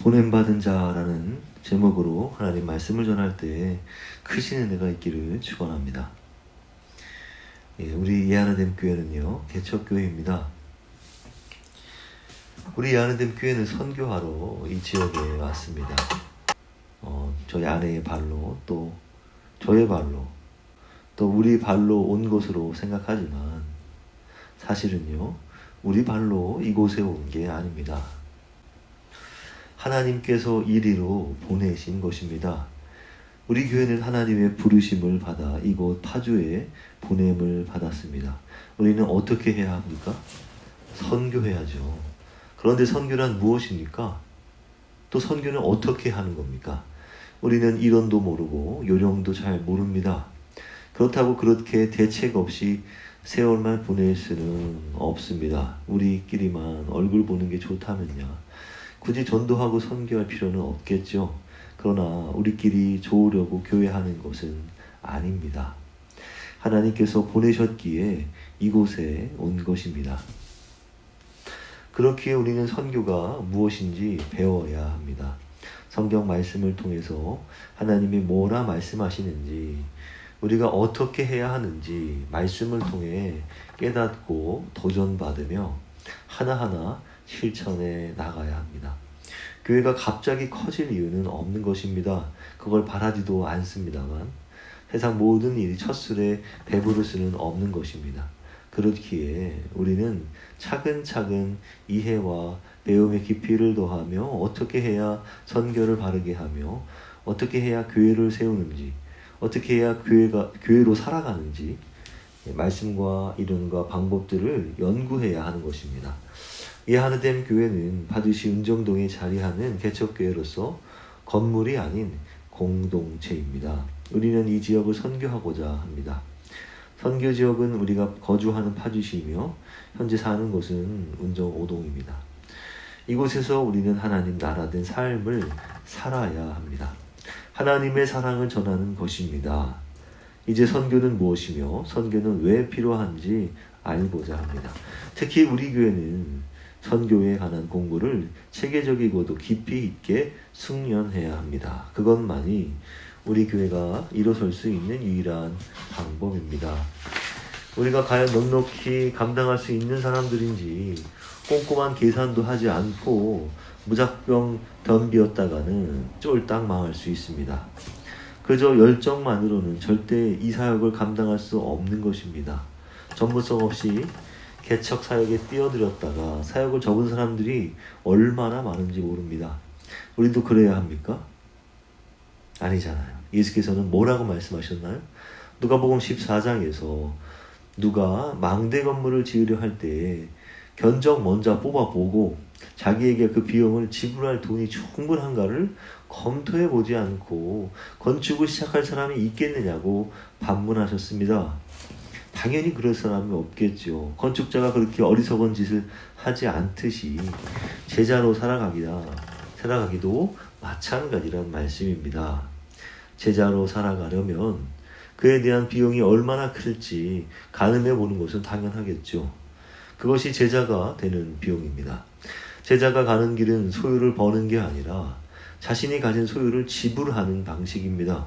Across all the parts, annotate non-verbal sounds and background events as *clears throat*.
보냄받은 자라는 제목으로 하나님 말씀을 전할 때 크신 은혜가 있기를 축원합니다. 예, 우리 예하나됨 교회는요 개척 교회입니다. 우리 예하나됨 교회는 선교하러 이 지역에 왔습니다. 어, 저희 아내의 발로 또 저의 발로 또 우리 발로 온 것으로 생각하지만 사실은요 우리 발로 이곳에 온 게 아닙니다. 하나님께서 이리로 보내신 것입니다. 우리 교회는 하나님의 부르심을 받아 이곳 파주에 보냄을 받았습니다. 우리는 어떻게 해야 합니까? 선교해야죠. 그런데 선교란 무엇입니까? 또 선교는 어떻게 하는 겁니까? 우리는 이론도 모르고 요령도 잘 모릅니다. 그렇다고 그렇게 대책 없이 세월만 보낼 수는 없습니다. 우리끼리만 얼굴 보는 게 좋다면요. 굳이 전도하고 선교할 필요는 없겠죠. 그러나 우리끼리 좋으려고 교회하는 것은 아닙니다. 하나님께서 보내셨기에 이곳에 온 것입니다. 그렇기에 우리는 선교가 무엇인지 배워야 합니다. 성경 말씀을 통해서 하나님이 뭐라 말씀하시는지 우리가 어떻게 해야 하는지 말씀을 통해 깨닫고 도전받으며 하나하나 실천해 나가야 합니다. 교회가 갑자기 커질 이유는 없는 것입니다. 그걸 바라지도 않습니다만 세상 모든 일이 첫술에 배부를 수는 없는 것입니다. 그렇기에 우리는 차근차근 이해와 배움의 깊이를 더하며 어떻게 해야 선교를 바르게 하며 어떻게 해야 교회를 세우는지 어떻게 해야 교회가 교회로 살아가는지 말씀과 이론과 방법들을 연구해야 하는 것입니다. 이 하느댐 교회는 파주시 은정동에 자리하는 개척교회로서 건물이 아닌 공동체입니다. 우리는 이 지역을 선교하고자 합니다. 선교 지역은 우리가 거주하는 파주시이며 현재 사는 곳은 은정 5동입니다. 이곳에서 우리는 하나님 나라된 삶을 살아야 합니다. 하나님의 사랑을 전하는 것입니다. 이제 선교는 무엇이며 선교는 왜 필요한지 알고자 합니다. 특히 우리 교회는 선교에 관한 공부를 체계적이고도 깊이 있게 숙련해야 합니다. 그것만이 우리 교회가 일어설 수 있는 유일한 방법입니다. 우리가 과연 넉넉히 감당할 수 있는 사람들인지 꼼꼼한 계산도 하지 않고 무작정 덤비었다가는 쫄딱 망할 수 있습니다. 그저 열정만으로는 절대 이 사역을 감당할 수 없는 것입니다. 전문성 없이 개척 사역에 뛰어들었다가 사역을 접은 사람들이 얼마나 많은지 모릅니다. 우리도 그래야 합니까? 아니잖아요. 예수께서는 뭐라고 말씀하셨나요? 누가복음 14장에서 누가 망대 건물을 지으려 할 때 견적 먼저 뽑아보고 자기에게 그 비용을 지불할 돈이 충분한가를 검토해 보지 않고 건축을 시작할 사람이 있겠느냐고 반문하셨습니다. 당연히 그럴 사람이 없겠죠. 건축자가 그렇게 어리석은 짓을 하지 않듯이 제자로 살아가기다, 살아가기도 마찬가지란 말씀입니다. 제자로 살아가려면 그에 대한 비용이 얼마나 클지 가늠해 보는 것은 당연하겠죠. 그것이 제자가 되는 비용입니다. 제자가 가는 길은 소유를 버는 게 아니라 자신이 가진 소유를 지불하는 방식입니다.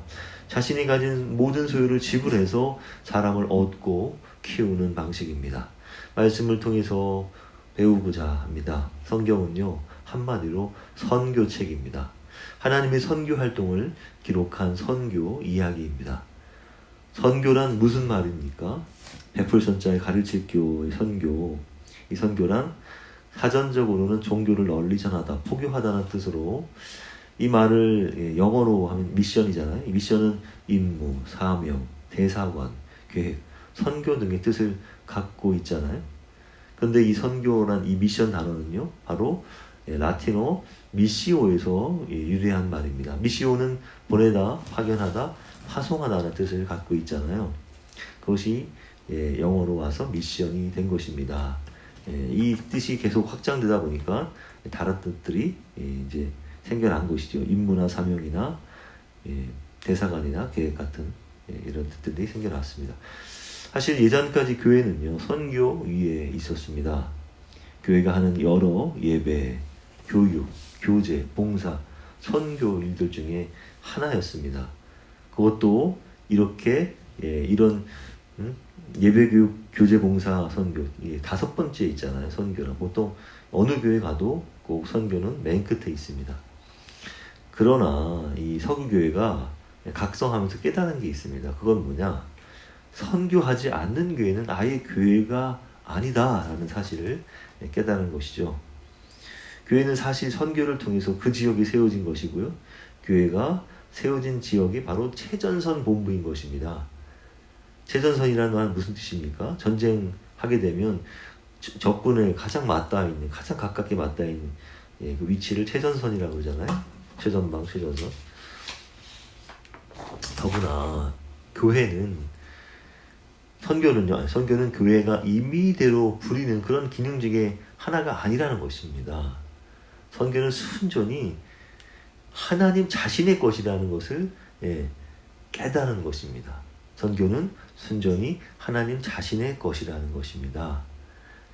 자신이 가진 모든 소유를 지불해서 사람을 얻고 키우는 방식입니다. 말씀을 통해서 배우고자 합니다. 성경은요, 한마디로 선교책입니다. 하나님의 선교 활동을 기록한 선교 이야기입니다. 선교란 무슨 말입니까? 베풀선자의 가르칠 교의 선교. 이 선교란 사전적으로는 종교를 널리 전하다, 포교하다는 뜻으로 이 말을 예, 영어로 하면 미션이잖아요. 이 미션은 임무, 사명, 대사관, 계획, 선교 등의 뜻을 갖고 있잖아요. 근데 이 선교란 이 미션 단어는요, 바로 예, 라틴어 미시오에서 예, 유래한 말입니다. 미시오는 보내다, 파견하다, 파송하다는 뜻을 갖고 있잖아요. 그것이 영어로 와서 미션이 된 것입니다. 이 뜻이 계속 확장되다 보니까 다른 뜻들이 이제 생겨난 것이죠. 임무나 사명이나 예, 대사관이나 계획 같은 예, 이런 뜻들이 생겨났습니다. 사실 예전까지 교회는요 선교 위에 있었습니다. 교회가 하는 여러 예배, 교육, 교제, 봉사, 선교 일들 중에 하나였습니다. 그것도 이렇게 예, 이런 음? 예배 교육, 교제, 봉사, 선교 예, 다섯 번째 있잖아요. 선교라 보통 어느 교회 가도 꼭 선교는 맨 끝에 있습니다. 그러나 이 서구교회가 각성하면서 깨달은 게 있습니다. 그건 뭐냐? 선교하지 않는 교회는 아예 교회가 아니다라는 사실을 깨달은 것이죠. 교회는 사실 선교를 통해서 그 지역이 세워진 것이고요. 교회가 세워진 지역이 바로 최전선 본부인 것입니다. 최전선이라는 말은 무슨 뜻입니까? 전쟁하게 되면 저- 적군에 가장 맞닿아 있는, 가장 가깝게 맞닿아 있는 예, 그 위치를 최전선이라고 그러잖아요. 최전방, 최전선. 더구나 교회는 선교는요, 선교는 교회가 임의대로 부리는 그런 기능 중에 하나가 아니라는 것입니다. 선교는 순전히 하나님 자신의 것이라는 것을 예, 깨달은 것입니다. 선교는 순전히 하나님 자신의 것이라는 것입니다.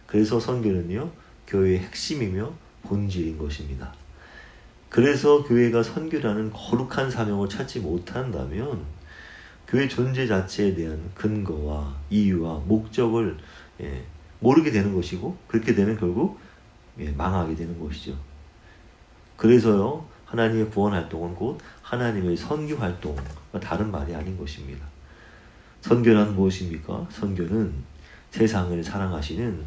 그래서 선교는요, 교회의 핵심이며 본질인 것입니다. 그래서 교회가 선교라는 거룩한 사명을 찾지 못한다면 교회 존재 자체에 대한 근거와 이유와 목적을 예, 모르게 되는 것이고 그렇게 되면 결국 예, 망하게 되는 것이죠. 그래서요 하나님의 구원 활동은 곧 하나님의 선교 활동과 다른 말이 아닌 것입니다. 선교란 무엇입니까? 선교는 세상을 사랑하시는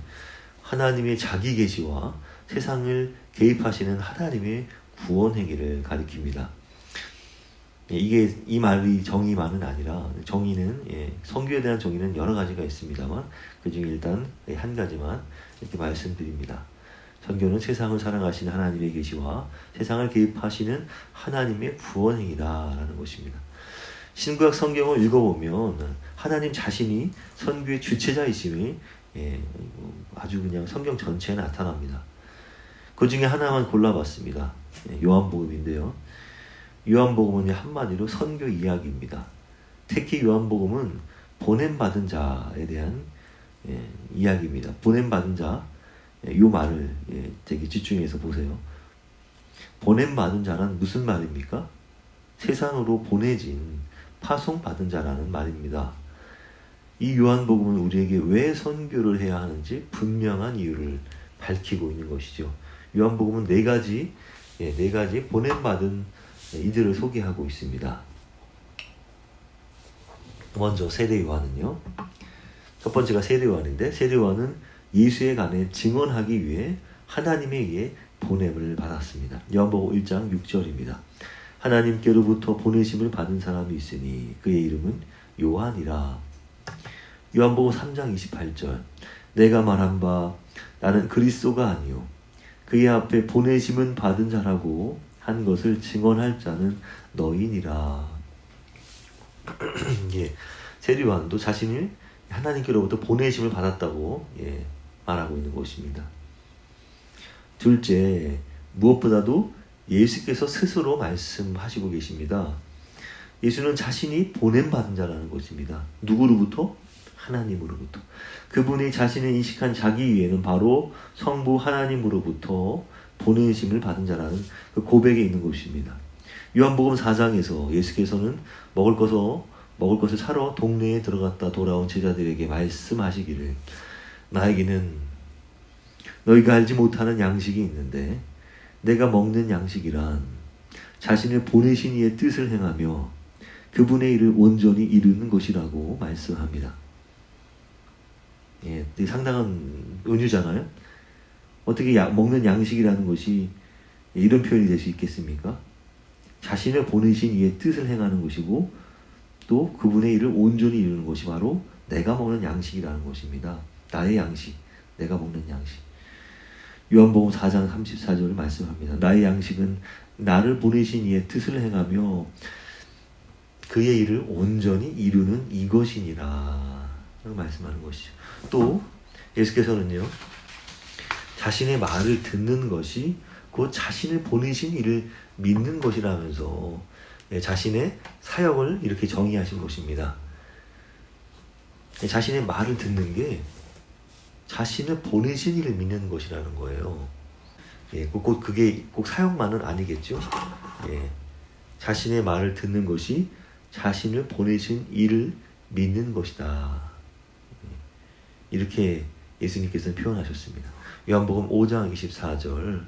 하나님의 자기 계시와 세상을 개입하시는 하나님의 구원 행위를 가리킵니다. 예, 이게 이 말이 정의만은 아니라 정의는 예, 성교에 대한 정의는 여러 가지가 있습니다만 그 중에 일단 한 가지만 이렇게 말씀드립니다. 선교는 세상을 사랑하시는 하나님의 계시와 세상을 개입하시는 하나님의 구원 행위다라는 것입니다. 신구약 성경을 읽어보면 하나님 자신이 선교의 주체자이심이 예, 아주 그냥 성경 전체에 나타납니다. 그 중에 하나만 골라봤습니다. 예, 요한복음인데요. 요한복음은 한마디로 선교 이야기입니다. 특히 요한복음은 보냄받은 자에 대한 예, 이야기입니다. 보냄받은 자, 예, 요 말을 예, 되게 집중해서 보세요. 보냄받은 자란 무슨 말입니까? 세상으로 보내진 파송받은 자라는 말입니다. 이 요한복음은 우리에게 왜 선교를 해야 하는지 분명한 이유를 밝히고 있는 것이죠. 요한복음은 네 가지, 예, 네 가지 보냄받은 이들을 소개하고 있습니다. 먼저 세례 요한은요. 첫 번째가 세례 요한인데 세례 요한은 예수에 관해 증언하기 위해 하나님에 의해 보냄을 받았습니다. 요한복음 1장 6절입니다. 하나님께로부터 보내심을 받은 사람이 있으니 그의 이름은 요한이라. 요한복음 3장 28절. 내가 말한 바 나는 그리스도가 아니요 그의 앞에 보내심은 받은 자라고 한 것을 증언할 자는 너희니라. *clears throat* 예, 세리완도 자신을 하나님께로부터 보내심을 받았다고 예, 말하고 있는 것입니다. 둘째, 무엇보다도 예수께서 스스로 말씀하시고 계십니다. 예수는 자신이 보냄 받은 자라는 것입니다. 누구로부터? 하나님으로부터. 그분이 자신을 인식한 자기 위에는 바로 성부 하나님으로부터 보내심을 받은 자라는 그 고백에 있는 것입니다. 요한복음 4장에서 예수께서는 먹을 것을 먹을 것을 사러 동네에 들어갔다 돌아온 제자들에게 말씀하시기를 나에게는 너희가 알지 못하는 양식이 있는데 내가 먹는 양식이란 자신을 보내신 이의 뜻을 행하며 그분의 일을 온전히 이루는 것이라고 말씀합니다. 예, 상당한 은유잖아요. 어떻게 야, 먹는 양식이라는 것이 이런 표현이 될 수 있겠습니까? 자신을 보내신 이의 뜻을 행하는 것이고 또 그분의 일을 온전히 이루는 것이 바로 내가 먹는 양식이라는 것입니다. 나의 양식, 내가 먹는 양식. 요한복음 4장 34절을 말씀합니다. 나의 양식은 나를 보내신 이의 뜻을 행하며 그의 일을 온전히 이루는 이것이니라. 라고 말씀하는 것이죠. 또 예수께서는요. 자신의 말을 듣는 것이 곧 자신을 보내신 이를 믿는 것이라면서 예, 자신의 사역을 이렇게 정의하신 것입니다. 예, 자신의 말을 듣는 게 자신을 보내신 이를 믿는 것이라는 거예요. 예, 꼭, 꼭 그게 꼭 사역만은 아니겠죠. 예, 자신의 말을 듣는 것이 자신을 보내신 이를 믿는 것이다. 예, 이렇게 예수님께서는 표현하셨습니다. 요한복음 5장 24절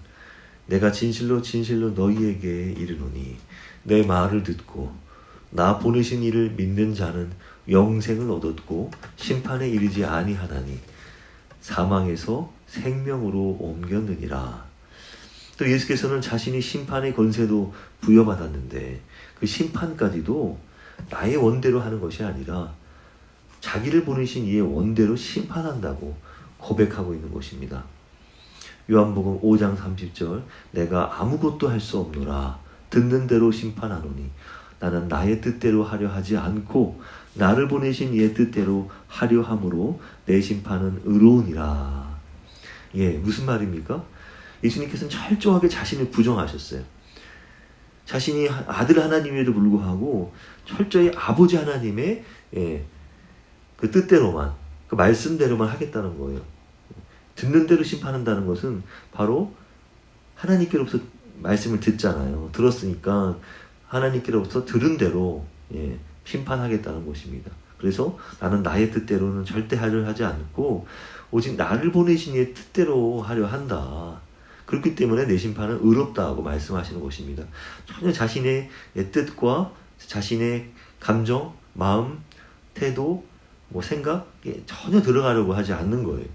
내가 진실로 진실로 너희에게 이르노니 내 말을 듣고 나 보내신 이를 믿는 자는 영생을 얻었고 심판에 이르지 아니하나니 사망에서 생명으로 옮겼느니라. 또 예수께서는 자신이 심판의 권세도 부여받았는데 그 심판까지도 나의 원대로 하는 것이 아니라 자기를 보내신 이의 원대로 심판한다고 고백하고 있는 것입니다. 요한복음 5장 30절 내가 아무것도 할 수 없노라 듣는 대로 심판하노니 나는 나의 뜻대로 하려 하지 않고 나를 보내신 이의 뜻대로 하려 함으로 내 심판은 의로우니라. 예, 무슨 말입니까? 예수님께서는 철저하게 자신을 부정하셨어요. 자신이 아들 하나님에도 불구하고 철저히 아버지 하나님의 예, 그 뜻대로만 그 말씀대로만 하겠다는 거예요. 듣는 대로 심판한다는 것은 바로 하나님께로부터 말씀을 듣잖아요. 들었으니까 하나님께로부터 들은 대로 예, 심판하겠다는 것입니다. 그래서 나는 나의 뜻대로는 절대 하려 하지 않고 오직 나를 보내신 이의 뜻대로 하려 한다. 그렇기 때문에 내 심판은 의롭다고 말씀하시는 것입니다. 전혀 자신의 뜻과 자신의 감정, 마음, 태도, 뭐 생각에 전혀 들어가려고 하지 않는 거예요.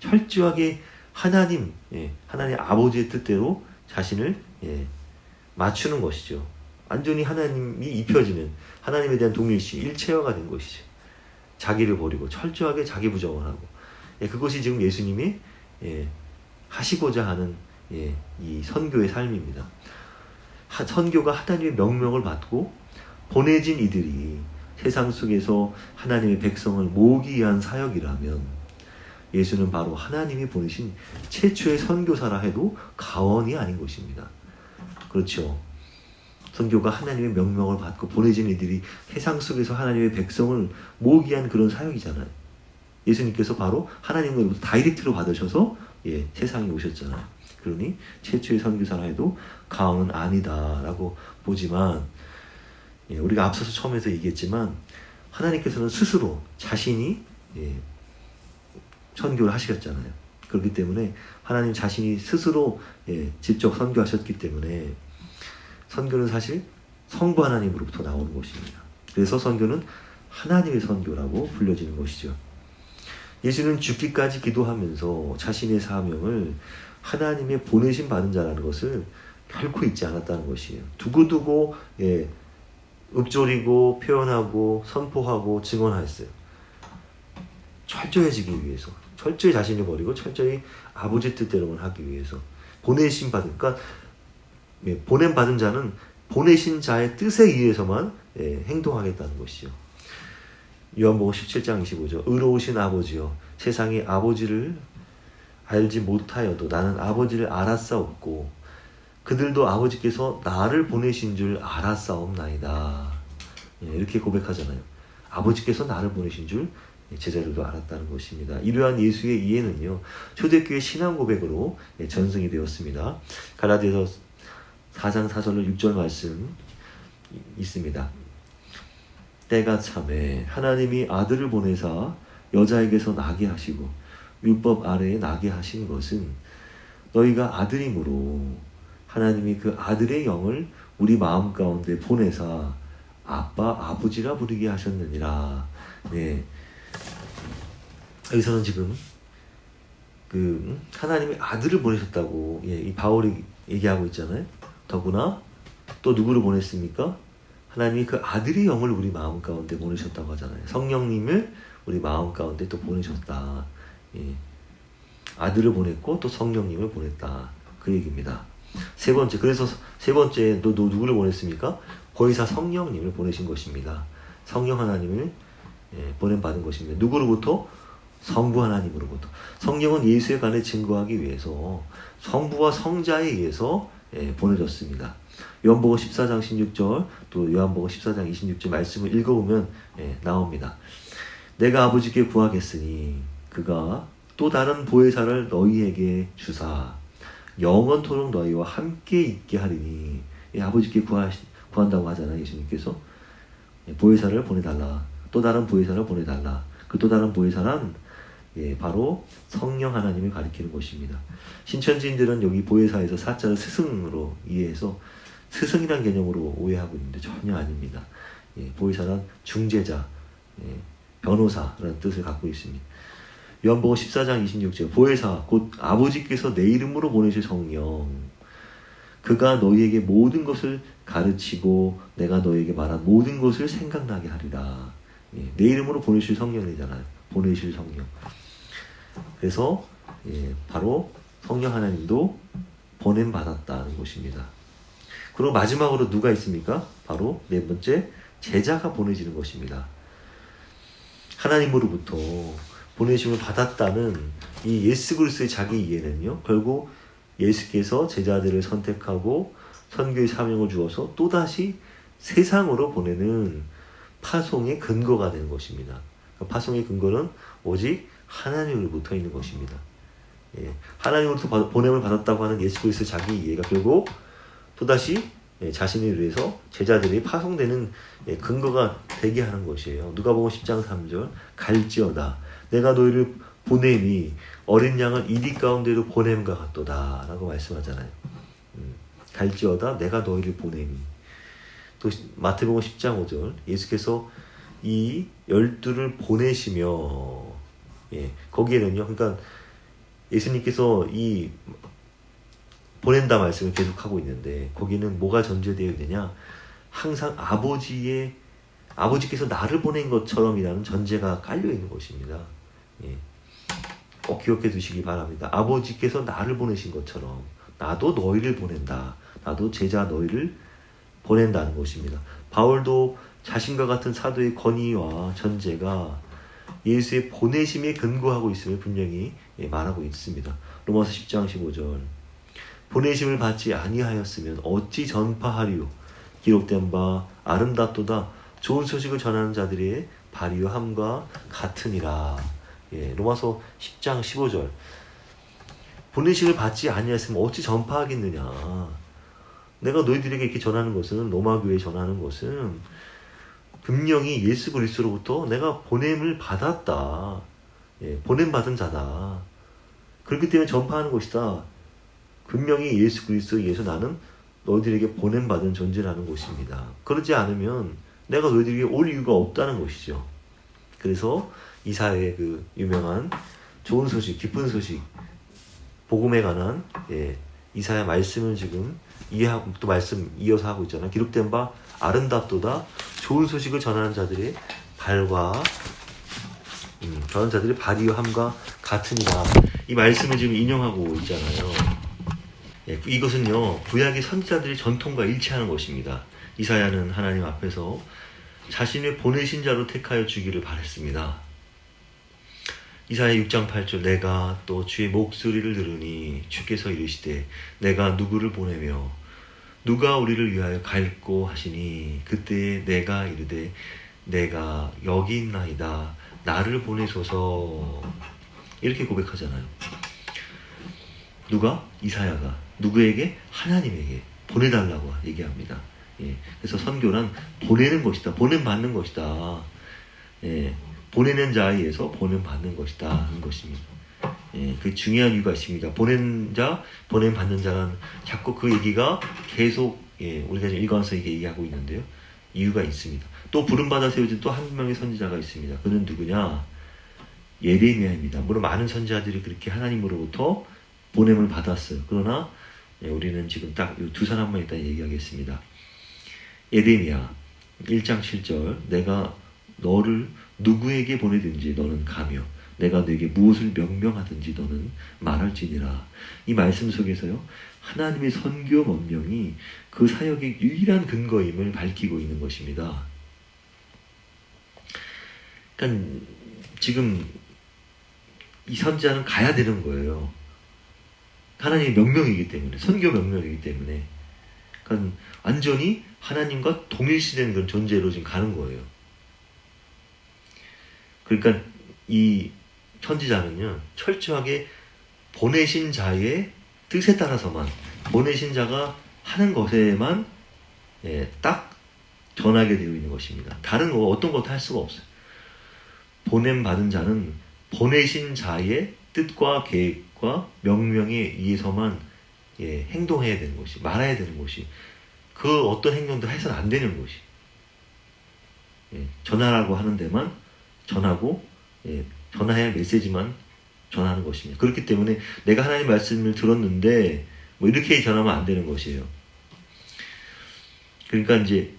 철저하게 하나님, 예, 하나님 아버지의 뜻대로 자신을 예, 맞추는 것이죠. 완전히 하나님이 입혀지는 하나님에 대한 동일시, 일체화가 된 것이죠. 자기를 버리고 철저하게 자기 부정을 하고 예, 그것이 지금 예수님이 예, 하시고자 하는 예, 이 선교의 삶입니다. 하, 선교가 하나님의 명령을 받고 보내진 이들이 세상 속에서 하나님의 백성을 모으기 위한 사역이라면 예수는 바로 하나님이 보내신 최초의 선교사라 해도 가언이 아닌 것입니다. 그렇죠. 선교가 하나님의 명령을 받고 보내진 이들이 세상 속에서 하나님의 백성을 모으기 위한 그런 사역이잖아요. 예수님께서 바로 하나님으로부터 다이렉트로 받으셔서 예, 세상에 오셨잖아요. 그러니 최초의 선교사라 해도 가언은 아니다라고 보지만 예, 우리가 앞서서 처음에서 얘기했지만 하나님께서는 스스로 자신이 예, 선교를 하시겠잖아요. 그렇기 때문에 하나님 자신이 스스로 예, 직접 선교하셨기 때문에 선교는 사실 성부 하나님으로부터 나오는 것입니다. 그래서 선교는 하나님의 선교라고 불려지는 것이죠. 예수는 죽기까지 기도하면서 자신의 사명을 하나님의 보내심 받은 자라는 것을 결코 잊지 않았다는 것이에요. 두고두고 예, 읊조리고 표현하고 선포하고 증언하였어요. 철저해지기 위해서 철저히 자신을 버리고 철저히 아버지 뜻대로만 하기 위해서 보내심 받은 그러니까 예, 보냄 받은 자는 보내신 자의 뜻에 의해서만 예, 행동하겠다는 것이죠. 요한복음 17장 25절 의로우신 아버지여 세상이 아버지를 알지 못하여도 나는 아버지를 알았사옵고 그들도 아버지께서 나를 보내신 줄 알았사옵나이다. 예, 이렇게 고백하잖아요. 아버지께서 나를 보내신 줄 제자들도 알았다는 것입니다. 이러한 예수의 이해는요, 초대교회 신앙 고백으로 예, 전승이 되었습니다. 갈라디아서 4장 4절로 6절 말씀 있습니다. 때가 참에 하나님이 아들을 보내사 여자에게서 나게 하시고 율법 아래에 나게 하신 것은 너희가 아들이므로 하나님이 그 아들의 영을 우리 마음 가운데 보내사 아빠 아버지라 부르게 하셨느니라. 네. 여기서는 지금 그 하나님이 아들을 보내셨다고 예, 이 바울이 얘기하고 있잖아요. 더구나 또 누구를 보냈습니까? 하나님이 그 아들의 영을 우리 마음 가운데 보내셨다고 하잖아요. 성령님을 우리 마음 가운데 또 보내셨다. 예. 아들을 보냈고 또 성령님을 보냈다. 그 얘기입니다. 세 번째, 그래서 세 번째, 또 누구를 보냈습니까? 거의사 성령님을 보내신 것입니다. 성령 하나님을 예, 보낸받은 것입니다. 누구로부터? 성부 하나님으로부터. 성령은 예수에 관해 증거하기 위해서 성부와 성자에 의해서 예, 보내졌습니다. 요한복음 14장 16절 또 요한복음 14장 26절 말씀을 읽어보면 예, 나옵니다. 내가 아버지께 구하겠으니 그가 또 다른 보혜사를 너희에게 주사 영원토록 너희와 함께 있게 하리니. 예, 아버지께 구하, 구한다고 하잖아요 예수님께서. 예, 보혜사를 보내달라. 또 다른 보혜사를 보내달라. 그 또 다른 보혜사란 예, 바로 성령 하나님을 가리키는 것입니다. 신천지인들은 여기 보혜사에서 사자를 스승으로 이해해서 스승이란 개념으로 오해하고 있는데 전혀 아닙니다. 예, 보혜사란 중재자 예, 변호사라는 뜻을 갖고 있습니다 요한복음 14장 26절 보혜사 곧 아버지께서 내 이름으로 보내실 성령. 그가 너희에게 모든 것을 가르치고 내가 너희에게 말한 모든 것을 생각나게 하리라. 예, 내 이름으로 보내실 성령이잖아요 보내실 성령. 그래서 예, 바로 성령 하나님도 보냄 받았다는 것입니다. 그리고 마지막으로 누가 있습니까? 바로 네 번째 제자가 보내지는 것입니다. 하나님으로부터 보내심을 받았다는 이 예수 그리스도의 자기 이해는요. 결국 예수께서 제자들을 선택하고 선교의 사명을 주어서 또다시 세상으로 보내는 파송의 근거가 되는 것입니다. 그 파송의 근거는 오직 하나님으로부터 있는 것입니다. 예, 하나님으로부터 보냄을 받았다고 하는 예수 그리스도 자기 이해가 결국 또다시 예, 자신을 위해서 제자들이 파송되는 예, 근거가 되게 하는 것이에요. 누가복음 10장 3절 갈지어다 내가 너희를 보냄이 어린 양을 이리 가운데로 보냄과 같도다 라고 말씀하잖아요. 음, 갈지어다 내가 너희를 보냄이 또 마태복음 10장 5절 예수께서 이 열두를 보내시며 예, 거기에는요 그러니까 예수님께서 이 보낸다 말씀을 계속하고 있는데 거기는 뭐가 전제되어 있느냐 항상 아버지의 아버지께서 나를 보낸 것처럼이라는 전제가 깔려 있는 것입니다. 예. 꼭 기억해 두시기 바랍니다. 아버지께서 나를 보내신 것처럼 나도 너희를 보낸다. 나도 제자 너희를 보낸다는 것입니다. 바울도 자신과 같은 사도의 권위와 전제가 예수의 보내심에 근거하고 있음을 분명히 예, 말하고 있습니다. 로마서 10장 15절 보내심을 받지 아니하였으면 어찌 전파하리요 기록된 바 아름답도다 좋은 소식을 전하는 자들의 발휘함과 같으니라 예, 로마서 10장 15절. 보내심을 받지 아니했으면 어찌 전파하겠느냐. 내가 너희들에게 이렇게 전하는 것은 로마 교회에 전하는 것은 분명히 예수 그리스도로부터 내가 보냄을 받았다. 예, 보냄 받은 자다. 그렇기 때문에 전파하는 것이다. 분명히 예수 그리스도에 의해서 나는 너희들에게 보냄 받은 존재라는 것입니다. 그러지 않으면 내가 너희들에게 올 이유가 없다는 것이죠. 그래서 이사의 그 유명한 좋은 소식, 기쁜 소식, 복음에 관한 예, 이사의 말씀을 지금 이해하고 또 말씀 이어서 하고 있잖아요. 기록된 바 아름답도다 좋은 소식을 전하는 자들의 발과 음, 전하는 자들의 발이함과 같으니라 이 말씀을 지금 인용하고 있잖아요. 예, 이것은요 구약의 선지자들의 전통과 일치하는 것입니다. 이사야는 하나님 앞에서 자신의 보내신 자로 택하여 주기를 바랬습니다. 이사야 6장 8절 내가 또 주의 목소리를 들으니 주께서 이르시되 내가 누구를 보내며 누가 우리를 위하여 갈고 하시니? 그때 내가 이르되 내가 여기 있나이다. 나를 보내소서. 이렇게 고백하잖아요. 누가? 이사야가. 누구에게? 하나님에게 보내달라고 얘기합니다. 예, 그래서 선교는 보내는 것이다, 보냄 받는 것이다. 예, 보내는 자에 의해서 보냄 받는 것이다 하는 것입니다. 예, 그 중요한 이유가 있습니다. 보낸 자, 보냄 받는 자는 자꾸 그 얘기가 계속 예, 우리가 지금 일관해서 이게 얘기하고 있는데요. 이유가 있습니다. 또 부름받아 세워진 또 한 명의 선지자가 있습니다. 그는 누구냐? 예레미야입니다. 물론 많은 선지자들이 그렇게 하나님으로부터 보냄을 받았어요. 그러나 예, 우리는 지금 딱 두 사람만 일단 얘기하겠습니다. 예레미야 1장 7절 내가 너를 누구에게 보내든지 너는 가며 내가 너에게 무엇을 명명하든지 너는 말할지니라. 이 말씀 속에서요. 하나님의 선교 법명이 그 사역의 유일한 근거임을 밝히고 있는 것입니다. 그러니까 지금 이 선지자는 가야 되는 거예요. 하나님의 명령이기 때문에 선교 명령이기 때문에 그러니까 완전히 하나님과 동일시된 그런 존재로 지금 가는 거예요. 그러니까 이 천지자는요 철저하게 보내신 자의 뜻에 따라서만 보내신 자가 하는 것에만 예, 딱 전하게 되어 있는 것입니다. 다른 거 어떤 것도 할 수가 없어요. 보냄 받은 자는 보내신 자의 뜻과 계획과 명령에 의해서만 예, 행동해야 되는 것이 말해야 되는 것이 그 어떤 행동도 해서는 안 되는 것이 예, 전하라고 하는 데만 전하고 예, 전화해야 할 메시지만 전하는 것입니다. 그렇기 때문에 내가 하나님 말씀을 들었는데 뭐 이렇게 전하면 안 되는 것이에요. 그러니까 이제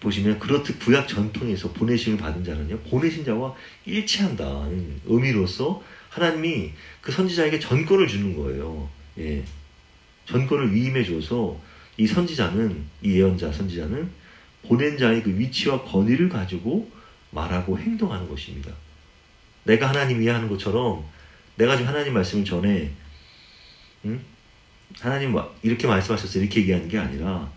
보시면 그렇듯 구약 전통에서 보내심을 받은 자는요 보내신 자와 일치한다는 의미로서 하나님이 그 선지자에게 전권을 주는 거예요. 예. 전권을 위임해 줘서 이 선지자는 이 예언자 선지자는 보낸 자의 그 위치와 권위를 가지고 말하고 행동하는 것입니다. 내가 하나님 이해하는 것처럼 내가 지금 하나님 말씀을 전해 응? 하나님 뭐 이렇게 말씀하셨어요 이렇게 얘기하는 게 아니라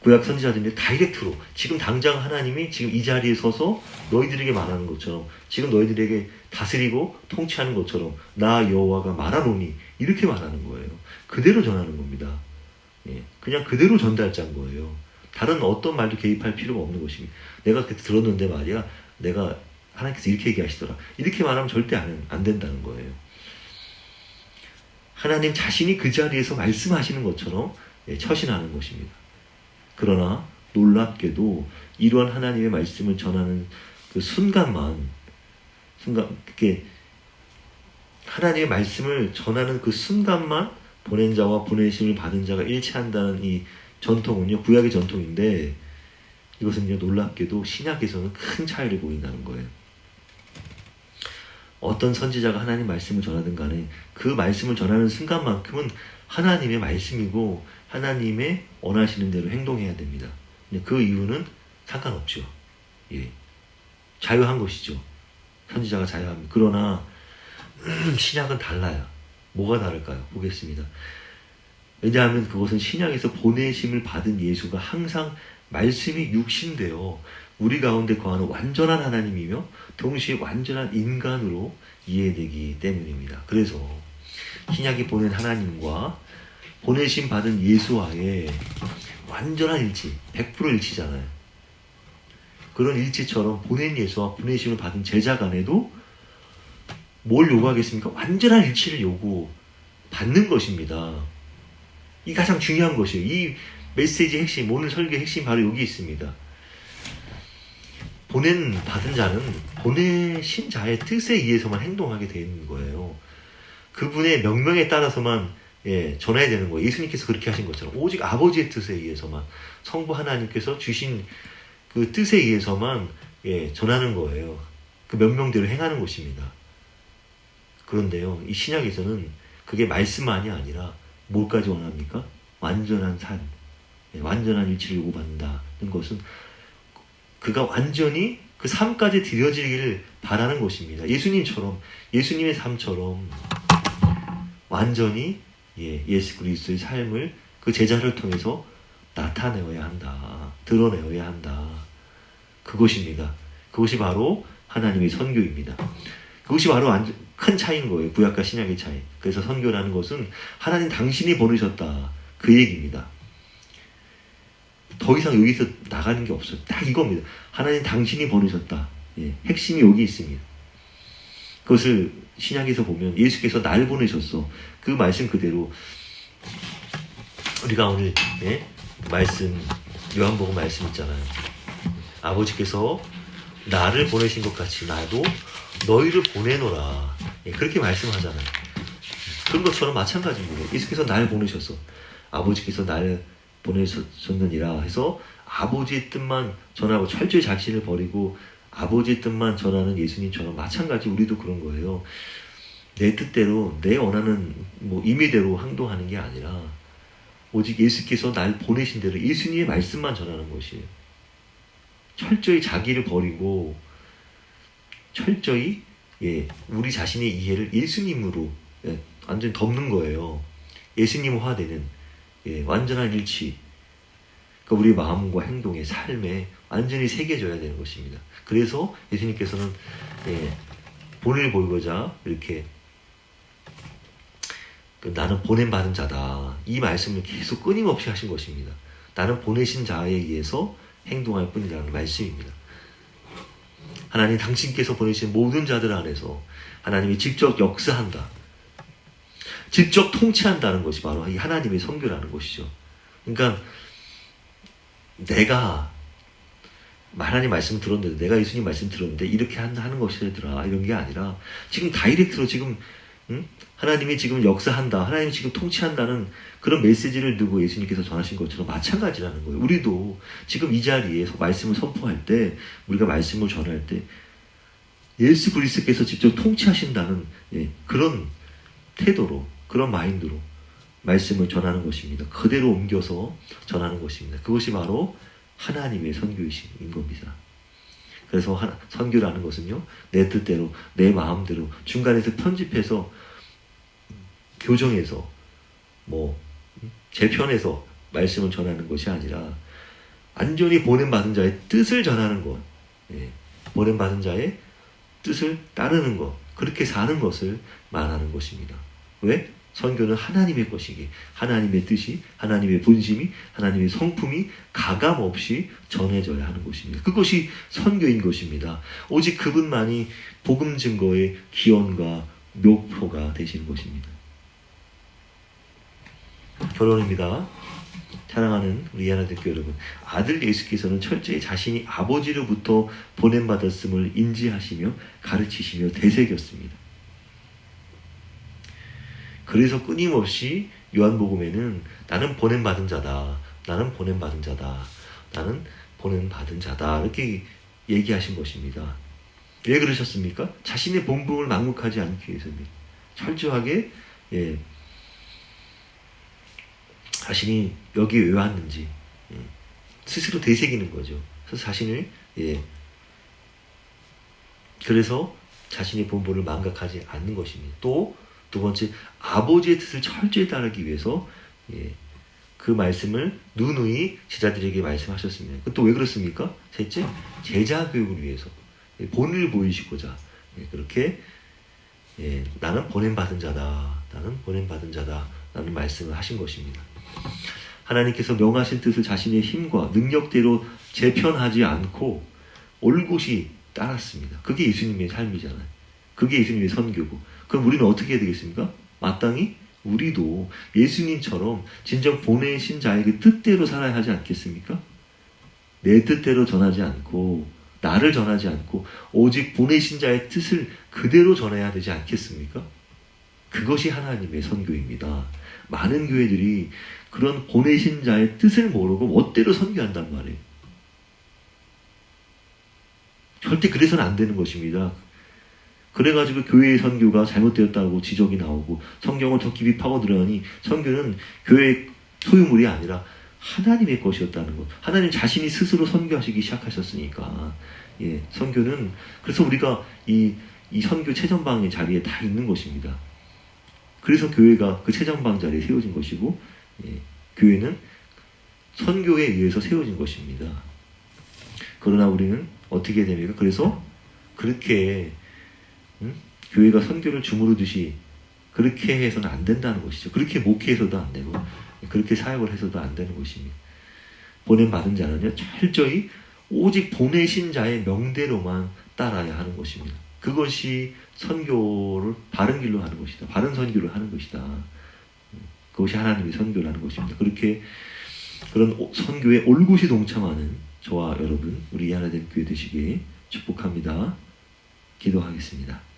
구약 선지자들이 다이렉트로 지금 당장 하나님이 지금 이 자리에 서서 너희들에게 말하는 것처럼 지금 너희들에게 다스리고 통치하는 것처럼 나 여호와가 말하노니 이렇게 말하는 거예요. 그대로 전하는 겁니다. 예, 그냥 그대로 전달자인 거예요. 다른 어떤 말도 개입할 필요가 없는 것입니다. 내가 그때 들었는데 말이야, 내가 하나님께서 이렇게 얘기하시더라. 이렇게 말하면 절대 안, 안 된다는 거예요. 하나님 자신이 그 자리에서 말씀하시는 것처럼 예, 처신하는 것입니다. 그러나 놀랍게도 이러한 하나님의 말씀을 전하는 그 순간만 순간 그게 하나님의 말씀을 전하는 그 순간만 보낸 자와 보내심을 받은 자가 일치한다는 이 전통은요 구약의 전통인데 이것은요 놀랍게도 신약에서는 큰 차이를 보인다는 거예요. 어떤 선지자가 하나님 말씀을 전하든 간에 그 말씀을 전하는 순간만큼은 하나님의 말씀이고 하나님의 원하시는 대로 행동해야 됩니다. 그 이유는 상관없죠. 예. 자유한 것이죠. 선지자가 자유합니다. 그러나 *clears throat* 신약은 달라요. 뭐가 다를까요? 보겠습니다. 왜냐하면 그것은 신약에서 보내심을 받은 예수가 항상 말씀이 육신되어 우리 가운데 거하는 완전한 하나님이며 동시에 완전한 인간으로 이해되기 때문입니다. 그래서 신약이 보낸 하나님과 보내심 받은 예수와의 완전한 일치, 100% 일치잖아요. 그런 일치처럼 보낸 예수와 보내심을 받은 제자 간에도 뭘 요구하겠습니까? 완전한 일치를 요구 받는 것입니다. 이 가장 중요한 것이에요. 이 메시지 핵심, 오늘 설교 핵심 바로 여기 있습니다. 보낸 받은 자는 보내신 자의 뜻에 의해서만 행동하게 되는 거예요. 그분의 명령에 따라서만 예, 전해야 되는 거예요. 예수님께서 그렇게 하신 것처럼 오직 아버지의 뜻에 의해서만 성부 하나님께서 주신 그 뜻에 의해서만 예, 전하는 거예요. 그 명령대로 행하는 것입니다. 그런데요, 이 신약에서는 그게 말씀만이 아니라 뭘까지 원합니까? 완전한 삶, 예, 완전한 일치를 요구받는다는 것은 그가 완전히 그 삶까지 드려지기를 바라는 것입니다. 예수님처럼 예수님의 삶처럼 완전히 예, 예수 그리스도의 삶을 그 제자를 통해서 나타내어야 한다. 드러내어야 한다. 그것입니다. 그것이 바로 하나님의 선교입니다. 그것이 바로 큰 차이인 거예요. 구약과 신약의 차이. 그래서 선교라는 것은 하나님 당신이 보내셨다. 그 얘기입니다. 더 이상 여기서 나가는 게 없어요. 딱 이겁니다. 하나님 당신이 보내셨다. 예, 핵심이 여기 있습니다. 그것을 신약에서 보면 예수께서 날 보내셨어. 그 말씀 그대로 우리가 오늘 예, 말씀 요한복음 말씀 있잖아요. 아버지께서 나를 보내신 것 같이 나도 너희를 보내노라. 예, 그렇게 말씀하잖아요. 그런 것처럼 마찬가지입니다. 예수께서 날 보내셨어. 아버지께서 날 보내셨느니라 해서 아버지의 뜻만 전하고 철저히 자신을 버리고 아버지의 뜻만 전하는 예수님처럼 마찬가지 우리도 그런 거예요. 내 뜻대로 내 원하는 뭐 임의대로 행동하는 게 아니라 오직 예수께서 날 보내신 대로 예수님의 말씀만 전하는 것이에요. 철저히 자기를 버리고 철저히 예, 우리 자신의 이해를 예수님으로 예, 완전히 덮는 거예요. 예수님화되는 예, 완전한 일치. 그러니까 우리 마음과 행동의 삶에 완전히 새겨져야 되는 것입니다. 그래서 예수님께서는 예, 본을 보이고자 이렇게 그 나는 보냄 받은 자다. 이 말씀을 계속 끊임없이 하신 것입니다. 나는 보내신 자에 의해서 행동할 뿐이라는 말씀입니다. 하나님 당신께서 보내신 모든 자들 안에서 하나님이 직접 역사한다. 직접 통치한다는 것이 바로 이 하나님의 선교라는 것이죠. 그러니까 내가 하나님 말씀 들었는데 내가 예수님 말씀 들었는데 이렇게 하는 것이더라 이런 게 아니라 지금 다이렉트로 지금 응? 하나님이 지금 역사한다 하나님이 지금 통치한다는 그런 메시지를 두고 예수님께서 전하신 것처럼 마찬가지라는 거예요 우리도 지금 이 자리에서 말씀을 선포할 때 우리가 말씀을 전할 때 예수 그리스도께서 직접 통치하신다는 예, 그런 태도로 그런 마인드로 말씀을 전하는 것입니다 그대로 옮겨서 전하는 것입니다 그것이 바로 하나님의 선교이신 겁니다. 그래서 선교라는 것은요, 내 뜻대로, 내 마음대로, 중간에서 편집해서, 교정해서, 뭐, 제 편에서 말씀을 전하는 것이 아니라, 완전히 보냄받은 자의 뜻을 전하는 것, 예, 보냄받은 자의 뜻을 따르는 것, 그렇게 사는 것을 말하는 것입니다. 왜? 선교는 하나님의 것이기 하나님의 뜻이 하나님의 본심이 하나님의 성품이 가감 없이 전해져야 하는 것입니다. 그것이 선교인 것입니다. 오직 그분만이 복음 증거의 기원과 묘표가 되시는 것입니다. 결론입니다. 사랑하는 우리 하나님교 여러분, 아들 예수께서는 철저히 자신이 아버지로부터 보냄받았음을 인지하시며 가르치시며 되새겼습니다. 그래서 끊임없이 요한복음에는 나는 보냄받은 자다. 나는 보냄받은 자다. 나는 보냄받은 자다. 이렇게 얘기하신 것입니다. 왜 그러셨습니까? 자신의 본분을 망국하지 않기 위해서입니다. 철저하게 예, 자신이 여기 왜 왔는지 예, 스스로 되새기는 거죠. 그래서 자신을 예, 그래서 자신의 본분을 망각하지 않는 것입니다. 또 두 번째 아버지의 뜻을 철저히 따르기 위해서 예, 그 말씀을 누누이 제자들에게 말씀하셨습니다. 또 왜 그렇습니까? 셋째 제자 교육을 위해서 예, 본을 보이시고자 예, 그렇게 예, 나는 보냄 받은 자다. 나는 보냄 받은 자다. 라는 말씀을 하신 것입니다. 하나님께서 명하신 뜻을 자신의 힘과 능력대로 재편하지 않고 올곧이 따랐습니다. 그게 예수님의 삶이잖아요. 그게 예수님의 선교고 그럼 우리는 어떻게 해야 되겠습니까? 마땅히 우리도 예수님처럼 진정 보내신 자의 그 뜻대로 살아야 하지 않겠습니까? 내 뜻대로 전하지 않고 나를 전하지 않고 오직 보내신 자의 뜻을 그대로 전해야 되지 않겠습니까? 그것이 하나님의 선교입니다. 많은 교회들이 그런 보내신 자의 뜻을 모르고 멋대로 선교한단 말이에요. 절대 그래서는 안 되는 것입니다. 그래가지고 교회의 선교가 잘못되었다고 지적이 나오고 성경을 더 깊이 파고들어니 선교는 교회의 소유물이 아니라 하나님의 것이었다는 것. 하나님 자신이 스스로 선교하시기 시작하셨으니까. 예, 선교는 그래서 우리가 이, 이 선교 최전방의 자리에 다 있는 것입니다. 그래서 교회가 그 최전방 자리에 세워진 것이고, 예, 교회는 선교에 의해서 세워진 것입니다. 그러나 우리는 어떻게 됩니까? 그래서 그렇게 응? 교회가 선교를 주무르듯이 그렇게 해서는 안 된다는 것이죠. 그렇게 목회해서도 안 되고 그렇게 사역을 해서도 안 되는 것입니다. 보냄 받은 자는요 철저히 오직 보내신 자의 명대로만 따라야 하는 것입니다. 그것이 선교를 바른 길로 하는 것이다. 바른 선교를 하는 것이다. 그것이 하나님의 선교라는 것입니다. 그렇게 그런 선교에 올곧이 동참하는 저와 여러분 우리 하나 된 교회 되시길 축복합니다. 기도하겠습니다.